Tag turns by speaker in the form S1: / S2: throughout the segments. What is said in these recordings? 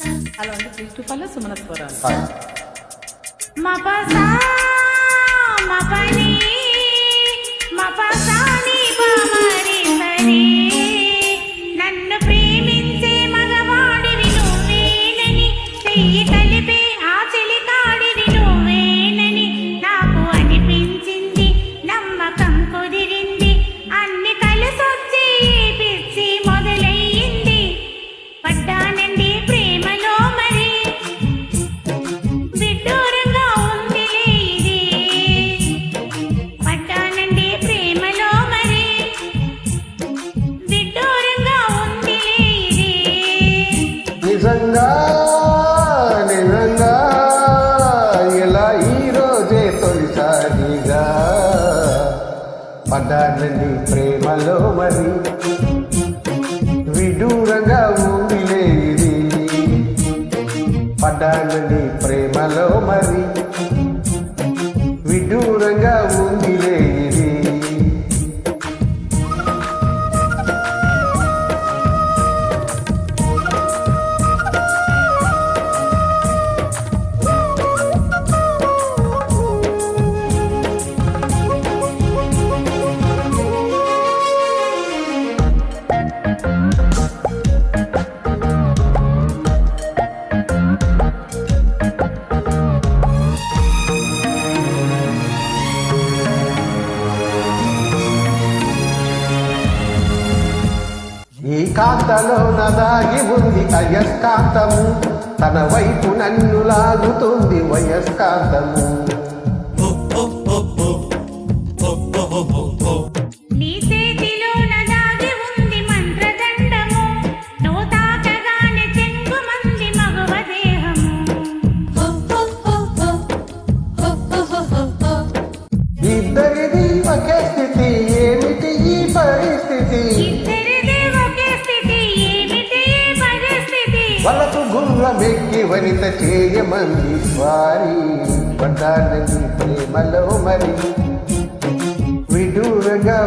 S1: Hello అండి సుమన స్వరాలు.
S2: మపసా మపని మపసాని
S3: నిజంగా నిజంగా ఇలా ఈ రోజే తొలిసారిగా పడ్డానండి ప్రేమలో మరి. విడూరంగా ఉందిలే పడ్డానండి ప్రేమలో మరి. ఈ కాంతలో నదాగి ఉంది అయస్కాంతము తన వైపు నన్ను లాగుతుంది వయస్కాంతము వనిత చేయమంది వారి పడ్డానని ప్రేమలో మరి విడూరగా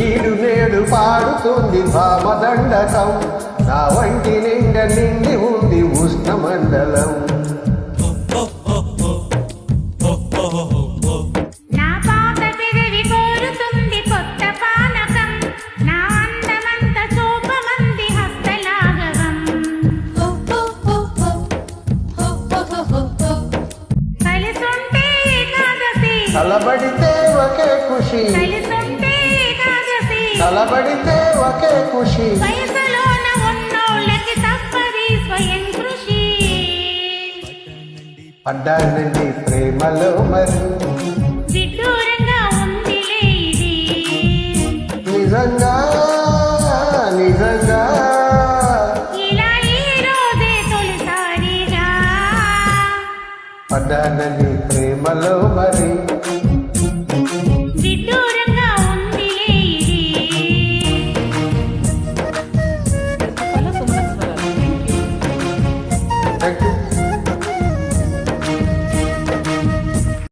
S3: ఈడు నేడు పాడుతుంది భామదండకం నా వంటి నిండ నిండి ఉంది ఉష్ణమండలం.
S2: నా పాత పెదవి
S3: తలబడితే ఒకే ఖుషి.
S2: వయసులోన ఉన్నోళ్ళకి తప్పది స్వయం కృషి.
S3: పడ్డానండి ప్రేమలో మరి.
S2: విడ్డూరంగా ఉందిలే ఇది
S3: నిజంగా నిజంగా.
S2: ఇలా ఈ రోజే తొలిసారిగా.
S3: పడ్డానండి ప్రేమలో మరి.